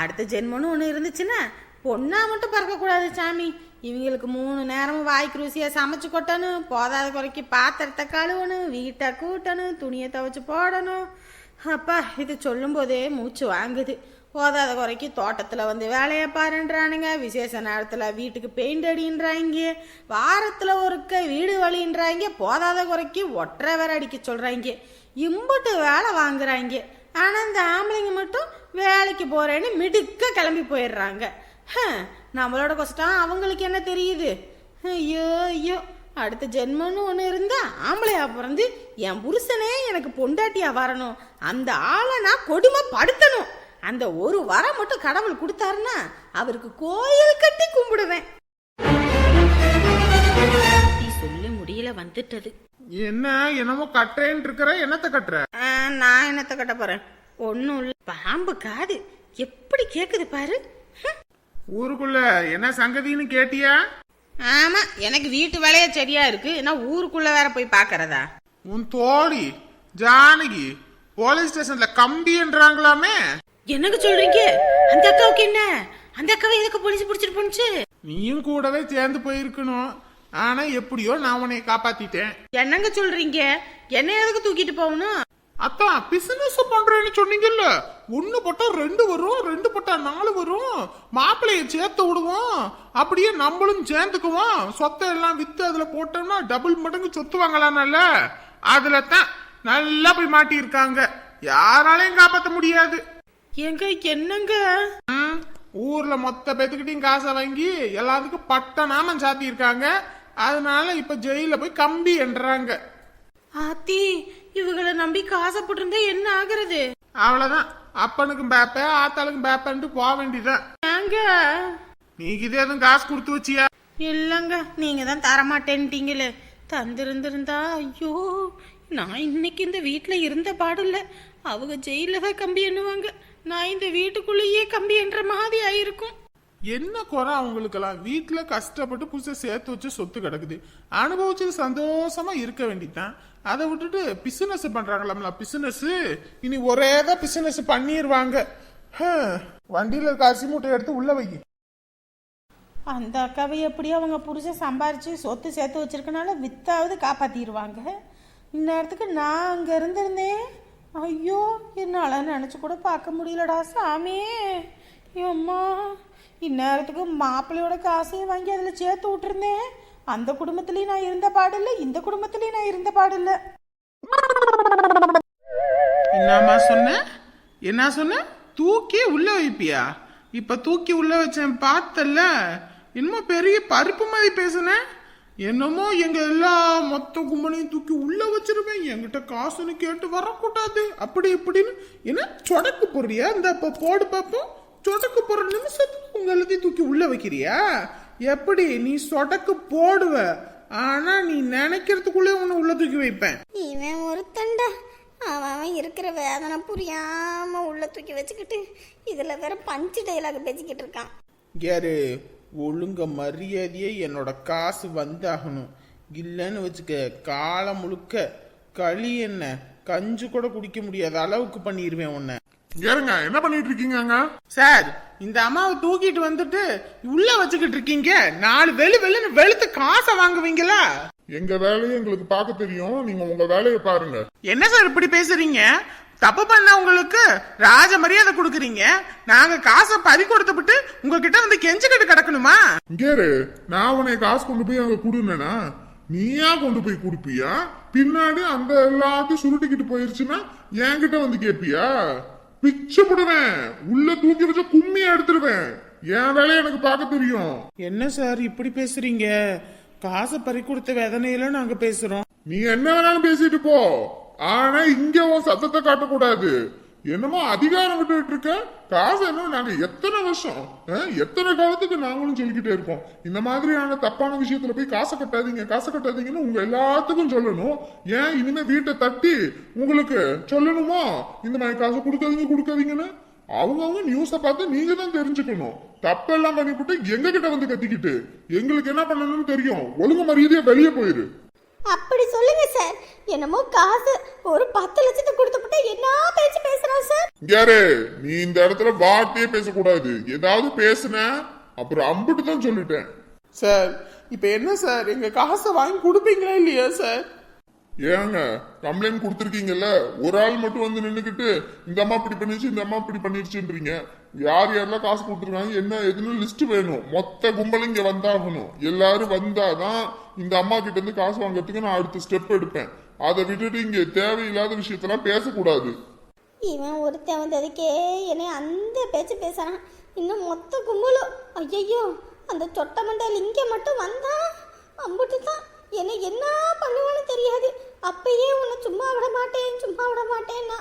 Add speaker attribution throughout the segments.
Speaker 1: அடுத்த ஜென்மம்னு ஒன்று இருந்துச்சுன்னா பொண்ணா மட்டும் பறக்கக்கூடாது சாமி. இவங்களுக்கு மூணு நேரமும் வாய்க்கு ருசியாக சமைச்சு கொட்டணும். போதாத குறைக்கு பாத்திரத்தை கழுவணும். வீட்டை கூட்டணும். துணியை துவைச்சு போடணும். அப்பா இது சொல்லும்போதே மூச்சு வாங்குது. போதாத குறைக்கு தோட்டத்தில் வந்து வேலையை பாருன்றானுங்க. விசேஷ நேரத்தில் வீட்டுக்கு பெயிண்ட் அடின்றாங்க. வாரத்தில் ஒருக்க வீடு வழின்றாங்க. போதாத குறைக்கு ஒற்றை வேற அடிக்க சொல்கிறாங்க இம்புட்டு வேலை வாங்குறாங்க. ஆனால் இந்த ஆம்பளைங்க மட்டும் வேலைக்கு போகிறேன்னு மிடுக்க கிளம்பி போயிடுறாங்க. நம்மளோட கஷ்டம் அவங்களுக்கு என்ன தெரியுது? ஐயோ ஐயோ அடுத்த ஜென்மம்னு ஒன்று இருந்தா ஆம்பளையா பிறந்து என் புருஷனே எனக்கு பொண்டாட்டியா வரணும். அந்த ஆளை நான் கொடுமை படுத்தணும் அந்த ஒரு வரம் மட்டும் கடவுள் கொடுத்தாருன்னா அவருக்கு கோயில் கட்டி கும்பிடுவேன். நீ சொல்லி முடியல வந்துட்டது.
Speaker 2: என்ன என்னமோ கட்டுறேன்னு இருக்கிற என்னத்த கட்டுற?
Speaker 1: நான் என்னத்த கட்ட போறேன்? ஒன்றும் இல்லை. பாம்பு காது. எப்படி கேக்குது பாரு.
Speaker 2: ஊருக்குள்ள என்ன சங்கதின்னு கேட்டியா?
Speaker 1: ஆமா எனக்கு வீட்டு வேலையே சரியா இருக்கு. நான் ஊருக்குள்ள வேற போய் பாக்குறதா?
Speaker 2: உன் தோழி ஜானகி போலீஸ் ஸ்டேஷன்ல கம்பின்றாங்களாமே?
Speaker 1: என்னங்க சொல்றீங்க? அந்த அக்காவுக்கு என்ன? அந்த அக்காவை எதுக்கு போலீஸ் பிடிச்சிட்டு போனுச்சு
Speaker 2: நீயும் கூடவே சேர்ந்து போயிருக்கணும். ஆனா எப்படியோ நான் உன்னை காப்பாத்திட்டேன்.
Speaker 1: என்னங்க சொல்றீங்க? என்ன எதுக்கு தூக்கிட்டு போகணும்?
Speaker 2: அத்தான் பிசினஸ் பண்றேன்னு சொன்னீங்கல்ல. ஒண்ணு போட்டா ரெண்டு வரும் ரெண்டு போட்டா நாலு வரும். மாப்பிள்ளைய சேர்த்து விடுவோம். அப்படியே நம்மளும் சேர்ந்துக்குவோம். சொத்தை எல்லாம் வித்து அதுல போட்டோம்னா டபுள் மடங்கு சொத்து வாங்கலாம்ல. அதுல தான் நல்லா போய் மாட்டியிருக்காங்க. யாராலையும் காப்பாத்த முடியாது.
Speaker 1: எங்க என்னங்க?
Speaker 2: ஊர்ல மொத்த பேத்துக்கிட்டையும் காசை வாங்கி எல்லாத்துக்கும் பட்ட நாமம் சாத்தி இருக்காங்க அதனால இப்ப ஜெயில போய் கம்பி என்றாங்க.
Speaker 1: ஆத்தி இவங்களை நம்பி காசை போட்டிருந்தா என்ன ஆகுறது?
Speaker 2: அவ்வளவுதான். அப்பனுக்கும் பேப்ப ஆத்தாளுக்கும் பேப்பன்ட்டு போக வேண்டியதுதான்.
Speaker 1: ஏங்க?
Speaker 2: இதே எதுவும் காசு கொடுத்து வச்சியா?
Speaker 1: இல்லைங்க நீங்க தான் தரமாட்டேன்ட்டீங்களே. தந்திருந்திருந்தா ஐயோ நான் இன்னைக்கு இந்த வீட்டில் இருந்த பாடில்ல. அவங்க ஜெயில தான் கம்பி எண்ணுவாங்க. நான் இந்த வீட்டுக்குள்ளேயே கம்பி என்ற மாதிரி ஆயிருக்கும்.
Speaker 2: என்ன குறை அவங்களுக்கெல்லாம்? வீட்டில் கஷ்டப்பட்டு புதுசாக சேர்த்து வச்சு சொத்து கிடக்குது. அனுபவிச்சது சந்தோஷமா இருக்க வேண்டியதுதான். அதை விட்டுட்டு பிசினஸ் பண்ணுறாங்களாம்ல பிசினஸ் இனி ஒரே தான் பிசினஸ் பண்ணிடுவாங்க வண்டியில் இருக்க அரிசி மூட்டை எடுத்து உள்ள வை.
Speaker 1: அந்த அக்காவை எப்படியோ அவங்க புருஷன் சம்பாரித்து சொத்து சேர்த்து வச்சிருக்கனால வித்தாவது காப்பாற்றிடுவாங்க இந்நேரத்துக்கு நான் அங்கே இருந்திருந்தேன் ஐயோ என்னால் நினச்சி கூட பார்க்க முடியலடா சாமி. அம்மா இந்நேரத்துக்கு மாப்பிள்ளையோட காசையும் வாங்கி அதில் சேர்த்து விட்டுருந்தேன் அந்த குடும்பத்துலேயும் நான் இருந்த பாடில்லை இந்த குடும்பத்துலேயும் நான் இருந்த பாடில்லை.
Speaker 2: என்னம்மா சொன்ன? என்ன சொன்ன? தூக்கி உள்ள வைப்பியா? இப்ப தூக்கி உள்ள வச்சேன் பார்த்தல இன்னமும் பெரிய பருப்பு மாதிரி பேசுன. என்னமோ எங்க எல்லா மொத்த கும்பலையும் தூக்கி உள்ள வச்சிருவேன். என்கிட்ட காசுன்னு கேட்டு வரக்கூடாது. அப்படி இப்படின்னு. என்ன? சொடக்கு போடுறியா? இந்த அப்ப போடு பார்ப்போம் சொடக்கு போற நிமிஷத்துக்கு உங்க எல்லாத்தையும் தூக்கி உள்ள வைக்கிறியா? எப்படி நீ சொடக்கு போடுவ? ஆனா நீ நினைக்கிறதுக்குள்ளே உன்னை உள்ள தூக்கி வைப்பேன்.
Speaker 3: இவன் ஒருத்தன்டா. அவன் அவன் இருக்கிற வேதனை புரியாம உள்ள தூக்கி வச்சுக்கிட்டு இதுல வேற பஞ்சு டைலாக் பேசிக்கிட்டு இருக்கான்.
Speaker 2: யாரு ஒழுங்க மரியாதையே என்னோட காசு வந்தாகணும். இல்லைன்னு வச்சுக்க காலம் முழுக்க களி என்ன கஞ்சு கூட குடிக்க முடியாத அளவுக்கு பண்ணிடுவேன் உன்னை.
Speaker 4: ஏறுங்க என்ன பண்ணிட்டு இருக்கீங்க
Speaker 2: சார் இந்த அம்மாவை தூக்கிட்டு வந்துட்டு உள்ள வச்சுக்கிட்டு இருக்கீங்க. நாலு வெளு வெளுன்னு வெளுத்து காசை வாங்குவீங்களா?
Speaker 4: எங்க வேலையை எங்களுக்கு பார்க்க தெரியும். நீங்க உங்க வேலையை பாருங்க.
Speaker 2: என்ன சார் இப்படி பேசுறீங்க? தப்பு பண்ண உங்களுக்கு ராஜ மரியாதை கொடுக்குறீங்க. நாங்க காசை பறி கொடுத்துவிட்டு உங்ககிட்ட வந்து கெஞ்சுக்கிட்டு கிடக்கணுமா?
Speaker 4: இங்கேரு நான் உன்னை காசு கொண்டு போய் அங்க கொடுனேனா நீயா கொண்டு போய் கொடுப்பியா? பின்னாடி அந்த எல்லாத்தையும் சுருட்டிக்கிட்டு போயிருச்சுன்னா என்கிட்ட வந்து கேப்பியா பிச்சு போடுவேன். உள்ள தூக்கி வச்ச கும்மியா எடுத்துருவேன். என் வேலையை எனக்கு பார்க்க தெரியும்.
Speaker 2: என்ன சார் இப்படி பேசுறீங்க? காசை பறி கொடுத்த வேதனையில நாங்க பேசுறோம்.
Speaker 4: நீ என்ன வேணாலும் பேசிட்டு போ. ஆனா இங்க உன் சத்தத்தை காட்டக்கூடாது. என்னமோ அதிகாரம் விட்டுட்டு இருக்க? காசு என்ன? நாங்க எத்தனை வருஷம் எத்தனை காலத்துக்கு நாங்களும் சொல்லிக்கிட்டே இருக்கோம். இந்த மாதிரியான தப்பான விஷயத்துல போய் காசை கட்டாதீங்க காசை கட்டாதீங்கன்னு உங்க எல்லாத்துக்கும் சொல்லணும். ஏன் இனிமே வீட்டை தட்டி உங்களுக்கு சொல்லணுமா? இந்த மாதிரி காசை கொடுக்காதீங்க கொடுக்காதீங்கன்னு. அவங்கவுங்க நியூஸை பார்த்து நீங்க தான் தெரிஞ்சுக்கணும். தப்பெல்லாம் பண்ணிவிட்டு எங்க கிட்ட வந்து கத்திக்கிட்டு எங்களுக்கு என்ன பண்ணணும்னு தெரியும். ஒழுங்கு மரியாதையா வெளியே போயிரு.
Speaker 5: அப்படி சொல்லுங்க சார் என்னமோ காசு ஒரு பத்து லட்சத்தை கொடுத்துப்பட்டா என்ன பேச்சு பேசுறான் சார்
Speaker 4: யாரு? நீ இந்த இடத்துல வார்த்தையே பேசக்கூடாது. ஏதாவது பேசுன அப்புறம் அம்பிட்டு தான் சொல்லிட்டேன்.
Speaker 2: சார் இப்போ என்ன சார் எங்க காசை வாங்கி கொடுப்பீங்களா இல்லையா சார்
Speaker 4: ஏங்க கம்ப்ளைண்ட் கொடுத்துருக்கீங்கல்ல? ஒரு ஆள் மட்டும் வந்து நின்றுக்கிட்டு இந்த அம்மா இப்படி பண்ணிடுச்சு இந்த அம்மா இப்படி பண்ணிடுச்சுன்றீங்க யார் யாரெல்லாம் காசு கொடுத்துருக்காங்க என்ன எதுன்னு லிஸ்ட் வேணும். மொத்த கும்பலும் இங்கே வந்தாகணும். எல்லாரும் வந்தாதான் இந்த அம்மா கிட்ட இருந்து காசு வாங்குறதுக்கு நான் அடுத்த ஸ்டெப் எடுப்பேன். அதை விட்டுட்டு இங்கே தேவையில்லாத விஷயத்தெல்லாம் பேசக்கூடாது.
Speaker 5: இவன் ஒருத்தன் வந்ததுக்கே என்னை அந்த பேச்சு பேசுறான். இன்னும் மொத்த கும்பலும் ஐயையோ அந்த சொட்ட இங்கே மட்டும் வந்தா? அம்புட்டு தான் என்னை என்ன பண்ணுவான்னு தெரியாது. அப்பயே உன்னை சும்மா விட மாட்டேன் சும்மா விட மாட்டேன்னா.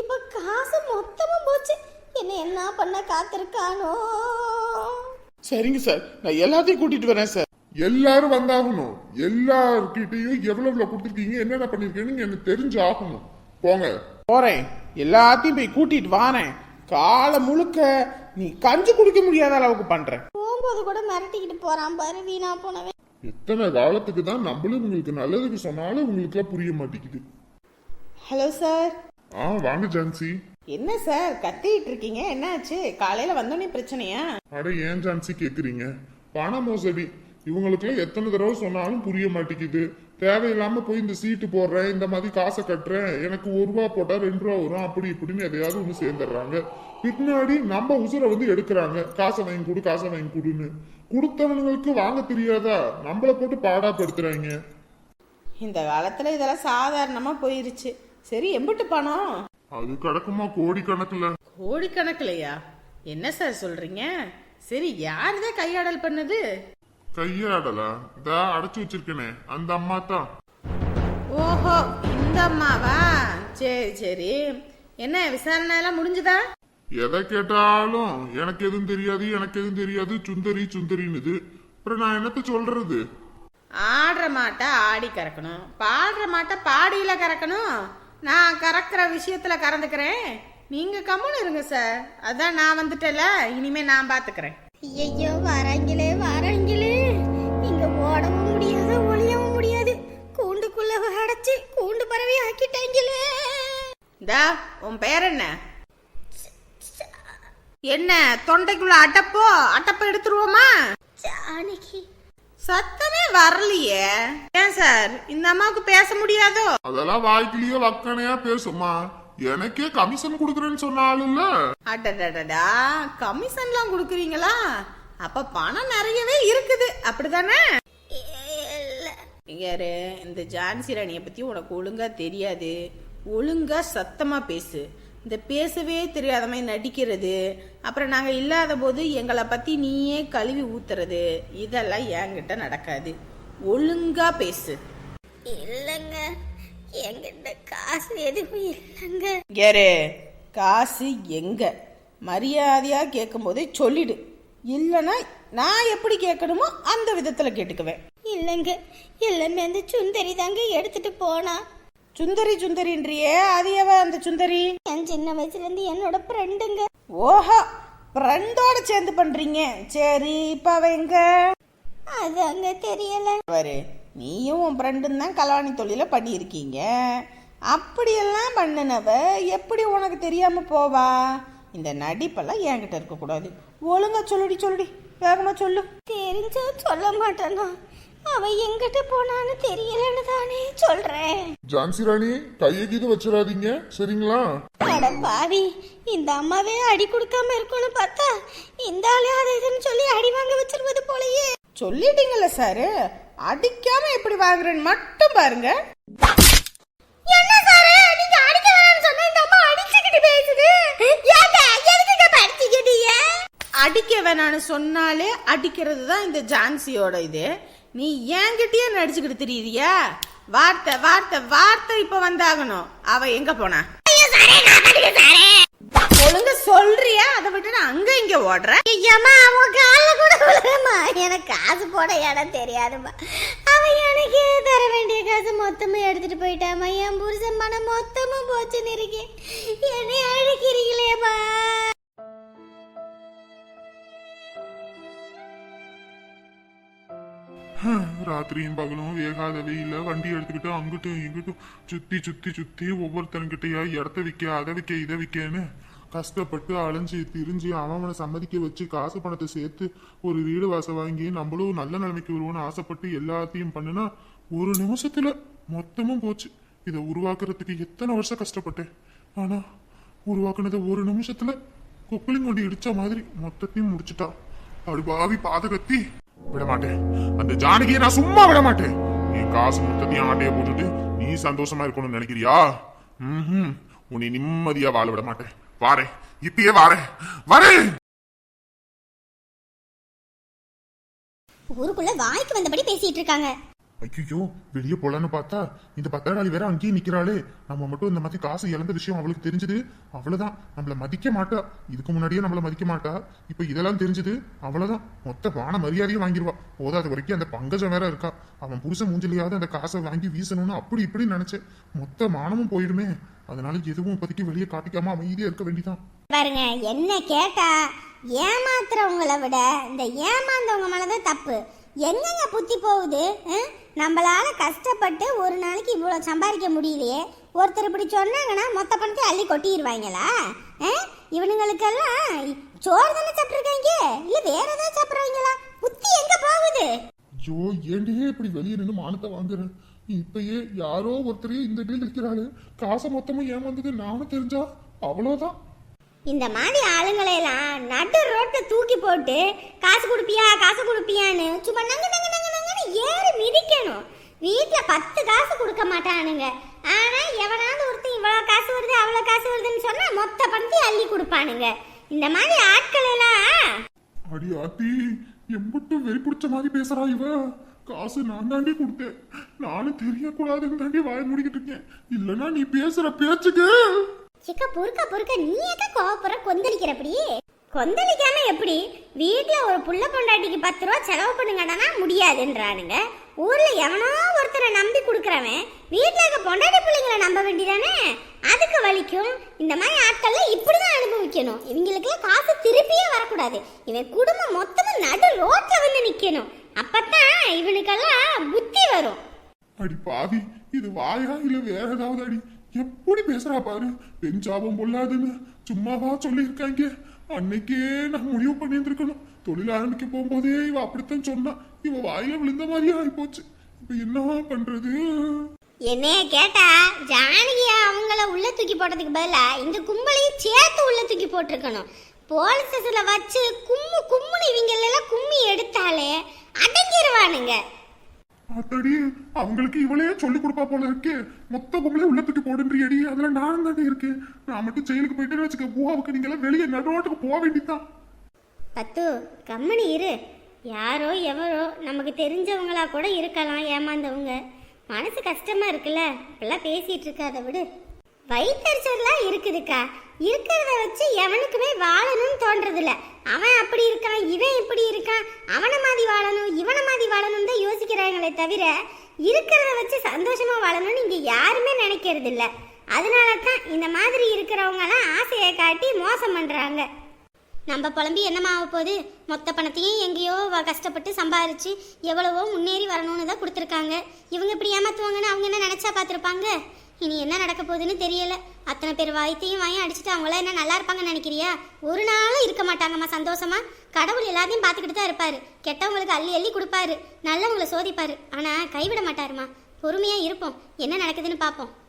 Speaker 5: இப்போ காசு மொத்தமும் போச்சு. என்னை என்ன பண்ண காத்திருக்கானோ?
Speaker 2: சரிங்க சார். நான் எல்லாத்தையும் கூட்டிட்டு வரேன் சார்.
Speaker 4: எல்லாரும் வந்தாகணும். எல்லார்கிட்டயும் எவ்வளவு எவ்வளவு கொடுத்துருக்கீங்க என்னென்ன பண்ணிருக்கீங்கன்னு எனக்கு தெரிஞ்சு ஆகணும் போங்க.
Speaker 2: போறேன். எல்லாத்தையும் போய் கூட்டிட்டு வாரேன். காலை முழுக்க நீ கஞ்சி குடிக்க முடியாத அளவுக்கு பண்றேன்.
Speaker 5: போகும்போது கூட மிரட்டிக்கிட்டு போறான் பாரு வீணா போனவன்.
Speaker 4: எத்தனை காலத்துக்கு தான் நம்மளும் உங்களுக்கு நல்லதுக்கு சொன்னாலும் உங்களுக்குலாம் புரிய மாட்டேங்குது.
Speaker 1: ஹலோ சார்
Speaker 4: ஆ வாங்க ஜான்சி.
Speaker 1: என்ன சார் கத்திட்டு இருக்கீங்க. என்னாச்சு? காலையில வந்தோடனே பிரச்சனையா?
Speaker 4: அட ஏன் ஜான்சி கேக்குறீங்க? பண மோசடி. இவங்களுக்குலாம் எத்தனை தடவை சொன்னாலும் புரிய மாட்டேங்குது. தேவையில்லாம போய் இந்த சீட்டு போடுறேன் இந்த மாதிரி காசை கட்டுறேன் எனக்கு ஒரு ரூபா போட்டா ரெண்டு ரூபா வரும் அப்படி இப்படின்னு எதையாவது ஒன்று சேர்ந்துடுறாங்க. பின்னாடி நம்ம உசுரை வந்து எடுக்கிறாங்க. காசை வாங்கி கொடு காசை வாங்கி கொடுன்னு. கொடுத்தவங்களுக்கு வாங்க தெரியாதா? நம்மளை போட்டு பாடாப்படுத்துறாங்க.
Speaker 1: இந்த காலத்துல இதெல்லாம் சாதாரணமா போயிருச்சு. சரி எம்பிட்டு பணம்?
Speaker 4: அது கிடக்குமா கோடிக்கணக்குல?
Speaker 1: கோடிக்கணக்கிலையா? என்ன சார் சொல்றீங்க? சரி யாருதான் கையாடல் பண்ணது?
Speaker 4: கையாடலா? இதா அடைச்சு வச்சிருக்கேனே அந்த அம்மா தான்
Speaker 1: ஓஹோ இந்த அம்மாவா? சரி சரி. என்ன விசாரணை எல்லாம் முடிஞ்சுதா?
Speaker 4: எதை கேட்டாலும் எனக்கு எதுவும் தெரியாது எனக்கு எதுவும் தெரியாது. சுந்தரி சுந்தரின்னுது. அப்புறம் நான் என்னத்த சொல்றது?
Speaker 1: ஆடுற மாட்டை ஆடி கறக்கணும். பாடுற மாட்டை பாடியில கறக்கணும். நான் கறக்கிற விஷயத்துல கறந்துக்கிறேன். நீங்க கம்முன்னு இருங்க சார். அதான் நான் வந்துட்டேல. இனிமே நான் பாத்துக்கிறேன்.
Speaker 5: ஐயோ வராங்களே.
Speaker 1: தொண்டைக்குள்ள அட்டப்போ அட்டப்போ எடுத்துருவோமா?
Speaker 5: ஜானகி.
Speaker 1: சத்தமே வரலையே. ஏன் சார்? இந்த அம்மாவுக்கு பேச முடியாதோ?
Speaker 4: அதெல்லாம் வாய்க்கிலேயே வக்கனையா பேசுமா எனக்கே கமிஷன் கொடுக்குறேன்னு சொன்னாலும்ல
Speaker 1: அடடடடா கமிஷன்லாம் கொடுக்குறீங்களா? அப்ப பணம் நிறையவே இருக்குது. அப்படிதானே?
Speaker 5: இல்ல.
Speaker 1: யாரு? இந்த ஜான்சி ராணியை பத்தி உனக்கு ஒழுங்கா தெரியாது. ஒழுங்கா சத்தமா பேசு. இந்த பேசவே தெரியாத மாதிரி நடிக்கிறது. அப்புறம் நாங்க இல்லாத போது எங்களை பத்தி நீயே கழுவி ஊத்துறது. இதெல்லாம் என்கிட்ட நடக்காது. ஒழுங்கா பேசு.
Speaker 5: இல்லைங்க. என்கிட்ட காசு எதுவும் இல்லைங்க.
Speaker 1: யாரு? காசு எங்க? மரியாதையா கேட்கும் போதே சொல்லிடு. இல்லைன்னா நான் எப்படி கேட்கணுமோ அந்த விதத்துல கேட்டுக்குவேன்.
Speaker 5: இல்லைங்க. எல்லாமே அந்த சுந்தரி தாங்க எடுத்துட்டு போனா.
Speaker 1: சுந்தரி சுந்தரின்றியே அது எவ அந்த சுந்தரி?
Speaker 5: என் சின்ன வயசுல இருந்து என்னோட ஃப்ரெண்டுங்க
Speaker 1: ஓஹோ ஃப்ரெண்டோட சேர்ந்து பண்றீங்க. சரி இப்ப அவ எங்க?
Speaker 5: அது அங்க தெரியல.
Speaker 1: பாரு நீயும் உன் ஃப்ரெண்டும் தான் கலவாணி தொழில பண்ணியிருக்கீங்க. அப்படியெல்லாம் பண்ணினவ எப்படி உனக்கு தெரியாம போவா? இந்த நடிப்பெல்லாம் என்கிட்ட இருக்கக்கூடாது. ஒழுங்கா சொல்லுடி சொல்லுடி. வேகமா சொல்லு.
Speaker 5: தெரிஞ்சா சொல்ல மாட்டானா? அவன் எங்கிட்ட போனான்னு தெரியலன்னு தானே சொல்றேன்.
Speaker 4: ஜான்சி ராணி கையை கீது வச்சிடாதீங்க. சரிங்களா?
Speaker 5: அட பாவி இந்த அம்மாவே அடி கொடுக்காம இருக்கும்னு பார்த்தா இந்த ஆளே அது இதுன்னு சொல்லி அடி வாங்க வச்சிருவது போலயே.
Speaker 1: சொல்லிட்டீங்கல்ல சாரு அடிக்காம எப்படி வாங்குறேன்னு மட்டும் பாருங்க.
Speaker 5: என்ன சார் நீங்க அடிக்க வேணாம்னு சொன்னா இந்த அம்மா அடிச்சுக்கிட்டு பேசுது. ஏங்க எதுக்குங்க படிச்சுக்கிட்டீங்க
Speaker 1: அடிக்க வேணான்னு சொன்னாலே அடிக்கிறது தான் இந்த ஜான்சியோட இது. நீ என்கிட்டயே நடிச்சுக்கிட்டு திரியிறியா? வார்த்தை வார்த்தை வார்த்தை இப்ப வந்தாகணும். அவ எங்க போனா? ஒழுங்கா சொல்றியா? அதை விட்டு நான் அங்க இங்க ஓடுறேன்.
Speaker 5: ஐயம்மா அவன் கால்ல கூட விழுகமா எனக்கு காசு போட இடம் தெரியாதுமா அவன் எனக்கு தர வேண்டிய காசு மொத்தமா எடுத்துட்டு போயிட்டாமா என் புருஷன் பணம் மொத்தமா போச்சுன்னு இருக்கேன் என்னை அழைக்கிறீங்களேப்பா
Speaker 4: ராத்திரியும் பகலும் வேகாத வெயில வண்டி எடுத்துக்கிட்டு அங்கிட்டும் இங்கிட்டும் சுத்தி சுத்தி சுத்தி ஒவ்வொருத்தன்கிட்டயா இடத்த விற்க அதை விற்க இதை விற்கன்னு கஷ்டப்பட்டு அலைஞ்சு திரிஞ்சு அவனை சம்மதிக்க வச்சு காசு பணத்தை சேர்த்து ஒரு வீடு வாசல் வாங்கி நம்மளும் நல்ல நிலைமைக்கு வருவோம்னு ஆசைப்பட்டு எல்லாத்தையும் பண்ணுனா ஒரு நிமிஷத்துல மொத்தமும் போச்சு. இதை உருவாக்குறதுக்கு எத்தனை வருஷம் கஷ்டப்பட்டேன். ஆனா உருவாக்குனதை ஒரு நிமிஷத்துல கொப்பளிங் கொண்டு இடிச்ச மாதிரி மொத்தத்தையும் முடிச்சுட்டா அப்படி பாவி பாதகத்தி. விட மாட்டேன் அந்த ஜானகியை நான் சும்மா விட மாட்டேன் என் காசு மொத்தத்தையும் ஆட்டைய போட்டுட்டு நீ சந்தோஷமா இருக்கணும்னு நினைக்கிறியா? ம் உன்னை நிம்மதியா வாழ விட மாட்டேன் வாரேன். இப்பயே வாரேன். வரேன்.
Speaker 3: ஊருக்குள்ள வாய்க்கு வந்தபடி பேசிட்டு இருக்காங்க.
Speaker 4: ஐயோ வெளியே போலான்னு பார்த்தா இந்த பத்திரகாளி வேற அங்கேயே நிக்கிறாளே. நம்ம மட்டும் இந்த மாதிரி காசு இழந்த விஷயம் அவளுக்கு தெரிஞ்சது. அவ்வளவுதான். நம்மள மதிக்க மாட்டா. இதுக்கு முன்னாடியே நம்மள மதிக்க மாட்டா. இப்ப இதெல்லாம் தெரிஞ்சது. அவ்வளவுதான். மொத்த வான மரியாதையும் வாங்கிடுவா போதாத வரைக்கும் அந்த பங்கஜம் வேற இருக்கா. அவன் புருஷன் மூஞ்சலியாவது அந்த காசை வாங்கி வீசணும்னு அப்படி இப்படி நினைச்சேன். மொத்த மானமும் போயிடுமே. அதனால எதுவும் இப்போதைக்கு வெளியே காட்டிக்காம அமைதியா இருக்க வேண்டிதான்.
Speaker 3: பாருங்க என்ன கேட்டா ஏமாத்துறவங்களை விட இந்த ஏமாந்தவங்க மேலதான் தப்பு. என்னங்க புத்தி போகுது நம்மளால கஷ்டப்பட்டு ஒரு நாளைக்கு இவ்வளோ சம்பாதிக்க முடியலையே. ஒருத்தர் இப்படி சொன்னாங்கன்னா மொத்த பணத்தை அள்ளி கொட்டிடுவாங்களா ஆ? இவனுங்களுக்கெல்லாம் சோறு தானே சாப்பிட்ருக்காங்க இல்லை வேற ஏதாவது சாப்பிட்றாங்களா? புத்தி எங்க போகுது?
Speaker 4: ஐயோ ஏண்டியே இப்படி வெளியே நின்று மானத்தை வாங்குறேன் இப்பயே யாரோ ஒருத்தரையே இந்த டீல் இருக்கிறாரு காசை மொத்தமும் ஏமாந்தது நானும் தெரிஞ்சா? அவ்வளோதான்
Speaker 3: இந்த மாதிரி ஆளுங்களையெல்லாம் நடு ரோட்டை தூக்கி போட்டு காசு கொடுப்பியா காசு கொடுப்பியான்னு சும்மா நங்க நங்க நங்க நங்கன்னு ஏறி மிதிக்கணும். வீட்டில் பத்து காசு கொடுக்க மாட்டானுங்க. ஆனால் எவனாவது ஒருத்தன் இவ்வளோ காசு வருது அவ்வளோ காசு வருதுன்னு சொன்னால் மொத்த பணத்தையும் அள்ளி கொடுப்பானுங்க. இந்த மாதிரி ஆட்களெல்லாம்
Speaker 4: அடி ஆத்தி எம்பட்டும் வெறி பிடிச்ச மாதிரி பேசுறா இவ. காசு நான் தாண்டி கொடுத்தேன். நானும் தெரியக்கூடாதுன்னு தாண்டி வாய் முடிக்கிட்டு இருக்கேன். இல்லைன்னா நீ பேசுற பேச்சுக்கு
Speaker 3: சிக்க பொறுக்க பொறுக்க நீ எங்க கோவப்படுற? கொந்தளிக்கிறப்படி கொந்தளிக்காம எப்படி? வீட்ல ஒரு புள்ள பொண்டாட்டிக்கு பத்து ரூபா செலவு பண்ணுங்கடானா? முடியாதுன்றானுங்க. ஊர்ல எவனோ ஒருத்தரை நம்பி கொடுக்குறவன் வீட்டில் இருக்க பொண்டாட்டி பிள்ளைங்களை நம்ப வேண்டியதானே அதுக்கு வலிக்கும். இந்த மாதிரி ஆட்கள்லாம் இப்படிதான் அனுபவிக்கணும். இவங்களுக்குலாம் காசு திருப்பியே வரக்கூடாது. இவன் குடும்பம் மொத்தமும் நடு ரோட்ல வந்து நிக்கணும். அப்பதான் இவனுக்கெல்லாம் புத்தி வரும்.
Speaker 4: அடி பாவி இது வாயா இல்ல வேற ஏதாவது அடி? எப்படி பேசுறா பாரு? பெஞ்சாபம் பொல்லாதுன்னு சும்மாவா சொல்லியிருக்காங்க. அன்னைக்கே நான் முடிவு பண்ணியிருந்திருக்கணும். தொழில் ஆரம்பிக்க போகும்போதே இவ அப்படித்தான் சொன்னா. இவ வாயில விழுந்த மாதிரியே ஆயிப்போச்சு. இப்ப என்ன பண்றது?
Speaker 3: என்னைய கேட்டா ஜானகிய அவங்கள உள்ள தூக்கி போட்டதுக்கு பதிலா இந்த கும்பலையும் சேர்த்து உள்ள தூக்கி போட்டிருக்கணும். போலீஸ் ஸ்டேஷன்ல வச்சு கும்மு கும்முன்னு இவங்க எல்லாம் கும்மி எடுத்தாலே அடங்கிடுவானுங்க
Speaker 4: அத்தடி அவங்களுக்கு இவளே சொல்லி கொடுப்பா போல இருக்கே. மொத்த கும்பலே உள்ள தூக்கி போடுன்றியடி. அதுல நான் தானே இருக்கேன். நான் மட்டும் ஜெயிலுக்கு போயிட்டேன்னு வச்சுக்க. பூவாவுக்கு நீங்க எல்லாம் வெளியே நடுவாட்டுக்கு போக வேண்டிதான்
Speaker 3: பத்து கம்மனி இரு. யாரோ எவரோ நமக்கு தெரிஞ்சவங்களா கூட இருக்கலாம் ஏமாந்தவங்க. மனசு கஷ்டமா இருக்குல்ல? இப்பெல்லாம் பேசிட்டு இருக்காத விடு. வயிற்றுச்சல்லாம் இருக்குதுக்கா. இருக்கிறத வச்சு எவனுக்குமே வாழணும்னு தோன்றதில்ல. அவன் அப்படி இருக்கான் இவன் இப்படி இருக்கான் அவனை மாதிரி வாழணும் இவனை மாதிரி வாழணும் தான் யோசிக்கிறாங்களே தவிர இருக்கிறத வச்சு சந்தோஷமா வாழணும்னு இங்க யாருமே நினைக்கிறது இல்ல அதனால தான் இந்த மாதிரி இருக்கிறவங்கலாம் ஆசையை காட்டி மோசம் பண்றாங்க. நம்ம புலம்பி என்னமா ஆக போகுது? மொத்த பணத்தையும் எங்கேயோ கஷ்டப்பட்டு சம்பாரிச்சு எவ்வளவோ முன்னேறி வரணும்னு தான் கொடுத்துருக்காங்க. இவங்க இப்படி ஏமாத்துவாங்கன்னு அவங்க என்ன நினச்சா பார்த்துருப்பாங்க? இனி என்ன நடக்க போகுதுன்னு தெரியல. அத்தனை பேர் வயிற்றையும் வாயும் அடிச்சுட்டு அவங்களாம் என்ன நல்லா இருப்பாங்கன்னு நினைக்கிறியா? ஒரு நாளும் இருக்க மாட்டாங்கம்மா சந்தோஷமா? கடவுள் எல்லாத்தையும் பார்த்துக்கிட்டு தான் இருப்பாரு. கெட்டவங்களுக்கு அள்ளி அள்ளி கொடுப்பாரு. நல்லவங்களை சோதிப்பாரு. ஆனா கைவிட மாட்டாருமா? பொறுமையா இருப்போம். என்ன நடக்குதுன்னு பார்ப்போம்.